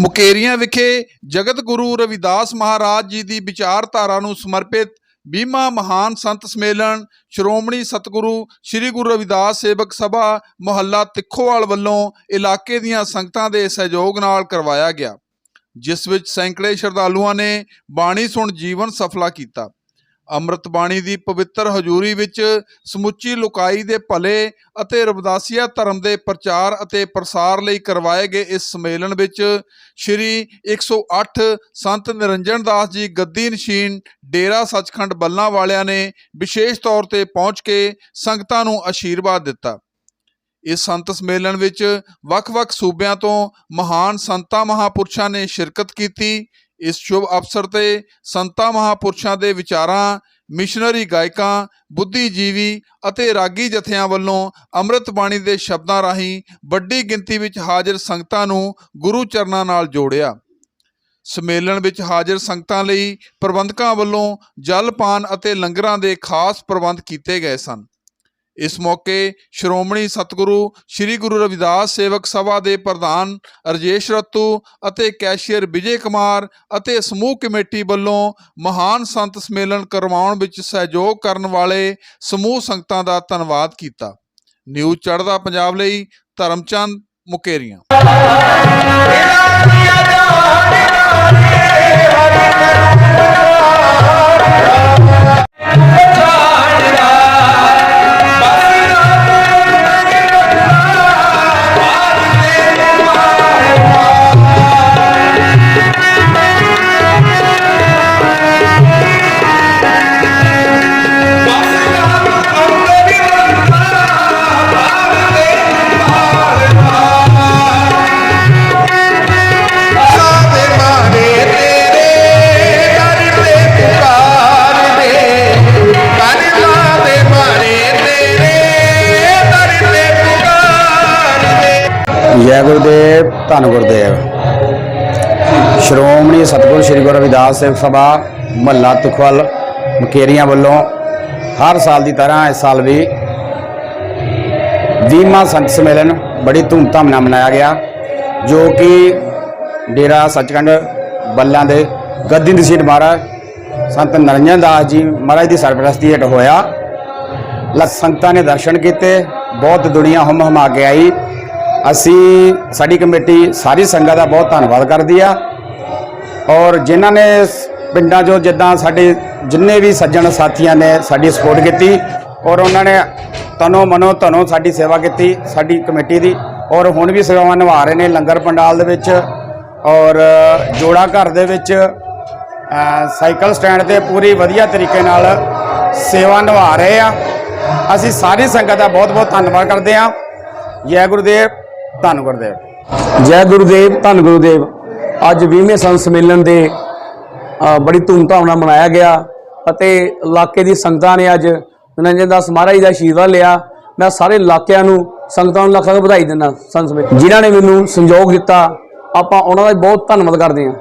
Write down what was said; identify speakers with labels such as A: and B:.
A: ਮੁਕੇਰੀਆਂ ਵਿਖੇ ਜਗਤ ਗੁਰੂ ਰਵਿਦਾਸ ਮਹਾਰਾਜ ਜੀ ਦੀ ਵਿਚਾਰਧਾਰਾ ਨੂੰ ਸਮਰਪਿਤ ਬੀਮਾ ਮਹਾਨ ਸੰਤ ਸਮੇਲਨ ਸ਼੍ਰੋਮਣੀ ਸਤਿਗੁਰੂ ਸ੍ਰੀ ਗੁਰੂ ਰਵਿਦਾਸ ਸੇਵਕ ਸਭਾ ਮੁਹੱਲਾ ਤਿੱਖੋਵਾਲ ਵੱਲੋਂ ਇਲਾਕੇ ਦੀਆਂ ਸੰਗਤਾਂ ਦੇ ਸਹਿਯੋਗ ਨਾਲ ਕਰਵਾਇਆ ਗਿਆ, ਜਿਸ ਵਿੱਚ ਸੈਂਕੜੇ ਸ਼ਰਧਾਲੂਆਂ ਨੇ ਬਾਣੀ ਸੁਣ ਜੀਵਨ ਸਫਲਾ ਕੀਤਾ। ਅੰਮ੍ਰਿਤ ਬਾਣੀ ਦੀ ਪਵਿੱਤਰ ਹਜ਼ੂਰੀ ਵਿੱਚ ਸਮੁੱਚੀ ਲੋਕਾਈ ਦੇ ਭਲੇ ਅਤੇ ਰਵਿਦਾਸੀਆ ਧਰਮ ਦੇ ਪ੍ਰਚਾਰ ਅਤੇ ਪ੍ਰਸਾਰ ਲਈ ਕਰਵਾਏ ਗਏ ਇਸ ਸੰਮੇਲਨ ਵਿੱਚ ਸ਼੍ਰੀ 108 ਸੰਤ ਨਿਰੰਜਨ ਦਾਸ ਜੀ ਗੱਦੀ ਨਸ਼ੀਨ ਡੇਰਾ ਸੱਚਖੰਡ ਬੱਲਾਂ ਵਾਲਿਆਂ ਨੇ ਵਿਸ਼ੇਸ਼ ਤੌਰ ਤੇ ਪਹੁੰਚ ਕੇ ਸੰਗਤਾਂ ਨੂੰ ਆਸ਼ੀਰਵਾਦ ਦਿੱਤਾ। ਇਸ ਸੰਤ ਸੰਮੇਲਨ ਵਿੱਚ ਵੱਖ-ਵੱਖ ਸੂਬਿਆਂ ਤੋਂ ਮਹਾਨ ਸੰਤਾਂ ਮਹਾਪੁਰਸ਼ਾਂ ਨੇ ਸ਼ਿਰਕਤ ਕੀਤੀ ਇਸ ਸ਼ੁਭ ਅਵਸਰ ਤੇ ਸੰਤਾਂ ਮਹਾਪੁਰਸ਼ਾਂ ਦੇ ਵਿਚਾਰਾਂ, ਮਿਸ਼ਨਰੀ ਗਾਇਕਾਂ, ਬੁੱਧੀਜੀਵੀ ਅਤੇ ਰਾਗੀ ਜਥਿਆਂ ਵੱਲੋਂ ਅੰਮ੍ਰਿਤ ਬਾਣੀ ਦੇ ਸ਼ਬਦਾਂ ਰਾਹੀਂ ਵੱਡੀ ਗਿਣਤੀ ਵਿੱਚ ਹਾਜ਼ਰ ਸੰਗਤਾਂ ਨੂੰ ਗੁਰੂ ਚਰਨਾਂ ਨਾਲ ਜੋੜਿਆ। ਸੰਮੇਲਨ ਵਿੱਚ ਹਾਜ਼ਰ ਸੰਗਤਾਂ ਲਈ ਪ੍ਰਬੰਧਕਾਂ ਵੱਲੋਂ ਜਲ ਪਾਨ ਅਤੇ ਲੰਗਰਾਂ ਦੇ ਖਾਸ ਪ੍ਰਬੰਧ ਕੀਤੇ ਗਏ ਸਨ। ਇਸ ਮੌਕੇ ਸ਼੍ਰੋਮਣੀ ਸਤਿਗੁਰੂ, ਸ੍ਰੀ ਗੁਰੂ ਰਵਿਦਾਸ ਸੇਵਕ ਸਭਾ ਦੇ ਪ੍ਰਧਾਨ ਰਜੇਸ਼ ਰਤੂ ਅਤੇ ਕੈਸ਼ੀਅਰ ਵਿਜੇ ਕੁਮਾਰ ਅਤੇ ਸਮੂਹ ਕਮੇਟੀ ਵੱਲੋਂ ਮਹਾਨ ਸੰਤ ਸੰਮੇਲਨ ਕਰਵਾਉਣ ਵਿੱਚ ਸਹਿਯੋਗ ਕਰਨ ਵਾਲੇ ਸਮੂਹ ਸੰਗਤਾਂ ਦਾ ਧੰਨਵਾਦ ਕੀਤਾ। ਨਿਊਜ਼ ਚੜ੍ਹਦਾ ਪੰਜਾਬ ਲਈ ਧਰਮਚੰਦ ਮੁਕੇਰੀਆਂ।
B: ਜੈ ਗੁਰਦੇਵ, ਧੰਨ ਗੁਰਦੇਵ। ਸ਼੍ਰੋਮਣੀ ਸਤਿਗੁਰ ਸ੍ਰੀ ਗੁਰੂ ਰਵਿਦਾਸ ਸੇਵਕ ਸਭਾ, ਮਹੱਲਾ ਤੁਖਵਲ, ਮਕੇਰੀਆਂ ਵੱਲੋਂ ਹਰ ਸਾਲ ਦੀ ਤਰ੍ਹਾਂ ਇਸ ਸਾਲ ਵੀ ਵੀਮਾ ਸੰਤ ਸਮੇਲਨ ਬੜੀ ਧੂਮਧਾਮ ਨਾਲ ਮਨਾਇਆ ਗਿਆ, ਜੋ ਕਿ ਡੇਰਾ ਸੱਚਖੰਡ ਬੱਲਾਂ ਦੇ ਗੱਦੀ ਨਸੀਰ ਮਹਾਰਾਜ ਸੰਤ ਨਰਿੰਜਨ ਦਾਸ ਜੀ ਮਹਾਰਾਜ ਦੀ ਸਰਪ੍ਰਸਤੀ ਹੇਠ ਹੋਇਆ। ਲ, ਸੰਗਤਾਂ ਨੇ ਦਰਸ਼ਨ ਕੀਤੇ, ਬਹੁਤ ਦੁਨੀਆ ਹਮ ਹਮਾ ਕੇ ਆਈ। ਅਸੀਂ, ਸਾਡੀ ਕਮੇਟੀ ਸਾਰੀ ਸੰਗਤ ਦਾ ਬਹੁਤ ਧੰਨਵਾਦ ਕਰਦੀ ਆ। ਔਰ ਜਿਨ੍ਹਾਂ ਨੇ ਪਿੰਡਾਂ 'ਚੋਂ ਜਿੱਦਾਂ ਸਾਡੇ ਜਿੰਨੇ ਵੀ ਸੱਜਣ ਸਾਥੀਆਂ ਨੇ ਸਾਡੀ ਸਪੋਰਟ ਕੀਤੀ, ਔਰ ਉਹਨਾਂ ਨੇ ਤਨੋ ਮਨੋ ਧਨੋ ਸਾਡੀ ਸੇਵਾ ਕੀਤੀ, ਸਾਡੀ ਕਮੇਟੀ ਦੀ। ਔਰ ਹੁਣ ਵੀ ਸੇਵਾਵਾਂ ਨਿਭਾ ਰਹੇ ਨੇ ਲੰਗਰ ਪੰਡਾਲ ਦੇ ਵਿੱਚ, ਔਰ ਜੋੜਾ ਘਰ ਦੇ ਵਿੱਚ ਸਾਈਕਲ ਸਟੈਂਡ ਤੇ ਪੂਰੀ ਵਧੀਆ ਤਰੀਕੇ ਨਾਲ ਸੇਵਾ ਨਿਭਾ ਰਹੇ ਆ। ਅਸੀਂ ਸਾਰੀ ਸੰਗਤ ਦਾ ਬਹੁਤ ਬਹੁਤ ਧੰਨਵਾਦ ਕਰਦੇ ਆ। ਜੈ ਗੁਰਦੇਵ। ਧੰਨ ਗੁਰਦੇਵ।
C: ਜੈ ਗੁਰੂਦੇਵ, ਧੰਨ ਗੁਰੂਦੇਵ। ਅੱਜ 20ਵੇਂ ਸੰਤ ਸੰਮੇਲਨ ਦੇ ਬੜੀ ਧੂਮਧਾਮ ਨਾਲ ਮਨਾਇਆ ਗਿਆ ਅਤੇ ਇਲਾਕੇ ਦੀ ਸੰਗਤਾਂ ਨੇ ਅੱਜ ਨਿਰੰਜਨ ਦਾਸ ਮਹਾਰਾਜ ਦਾ ਆਸ਼ੀਰਵਾਦ ਲਿਆ। ਮੈਂ ਸਾਰੇ ਇਲਾਕਿਆਂ ਨੂੰ ਸੰਗਤਾਂ ਨੂੰ ਲੱਖਾਂ ਲੱਖ ਵਧਾਈ ਦਿੰਦਾ ਸੰਤ ਸਮੇਤ ਜਿਨ੍ਹਾਂ ਨੇ ਮੈਨੂੰ ਸੰਯੋਗ ਦਿੱਤਾ। ਆਪਾਂ ਉਹਨਾਂ ਦਾ ਬਹੁਤ ਧੰਨਵਾਦ ਕਰਦੇ ਹਾਂ।